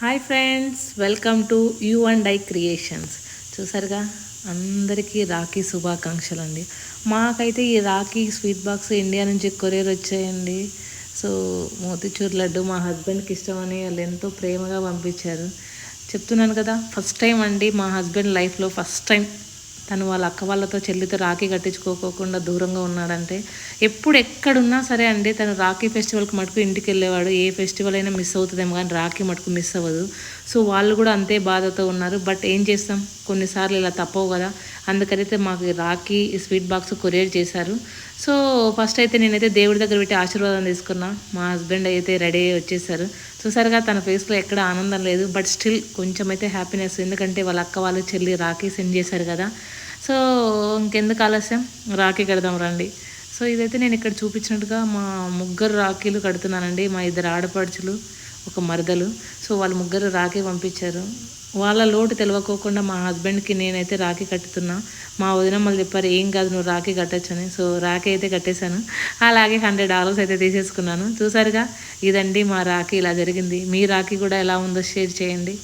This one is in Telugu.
Hi friends welcome to you and I creations చూసారుగా? అందరికీ రాఖీ శుభాకాంక్షలు అండి. మాకైతే ఈ రాఖీ స్వీట్ బాక్స్ ఇండియా నుంచి కొరియర్ వచ్చాయండి. సో మోతిచూర్ లడ్డు మా హస్బెండ్కి ఇష్టమని వాళ్ళు ఎంతో ప్రేమగా పంపించారు. చెప్తున్నాను కదా ఫస్ట్ టైం అండి మా హస్బెండ్ లైఫ్లో ఫస్ట్ టైం తను వాళ్ళ అక్క వాళ్ళతో చెల్లితో రాఖీ కట్టించుకోకోకుండా దూరంగా ఉన్నాడంటే ఎప్పుడు ఎక్కడున్నా సరే అండి తను రాఖీ ఫెస్టివల్కి మటుకు ఇంటికి వెళ్ళేవాడు ఏ ఫెస్టివల్ అయినా మిస్ అవుతుందేమో కానీ రాఖీ మటుకు మిస్ అవ్వదు. సో వాళ్ళు కూడా అంతే బాధతో ఉన్నారు. బట్ ఏం చేస్తాం? కొన్నిసార్లు ఇలా తప్పవు కదా. అందుకనైతే మాకు రాఖీ స్వీట్ బాక్స్ కొరియర్ చేశారు. సో ఫస్ట్ అయితే నేనైతే దేవుడి దగ్గర పెట్టి ఆశీర్వాదం తీసుకున్నా. మా హస్బెండ్ అయితే రెడీ అయ్యి వచ్చేసారు. చూసారుగా తన ఫేస్లో ఎక్కడ ఆనందం లేదు. బట్ స్టిల్ కొంచెం అయితే హ్యాపీనెస్. ఎందుకంటే వాళ్ళ అక్క వాళ్ళు చెల్లి రాఖీ సెండ్ చేశారు కదా. సో ఇంకెందుకు ఆలస్యం? రాఖీ కడదాం రండి. సో ఇదైతే నేను ఇక్కడ చూపించినట్టుగా మా ముగ్గురు రాఖీలు కడుతున్నానండి. మా ఇద్దరు ఆడపడుచులు ఒక మరదలు. సో వాళ్ళు ముగ్గురు రాఖీ పంపించారు. వాళ్ళ లోటు తెలియకోకుండా మా హస్బెండ్కి నేనైతే రాఖీ కట్టుతున్నా. మా వదిన మళ్ళీ చెప్పారు ఏం కాదు నువ్వు రాఖీ కట్టచ్చని. సో రాఖీ అయితే కట్టేశాను. అలాగే హండ్రెడ్ డాలర్స్ అయితే తీసేసుకున్నాను. చూసారుగా ఇదండి మా రాఖీ ఇలా జరిగింది. మీ రాఖీ కూడా ఎలా ఉందో షేర్ చేయండి.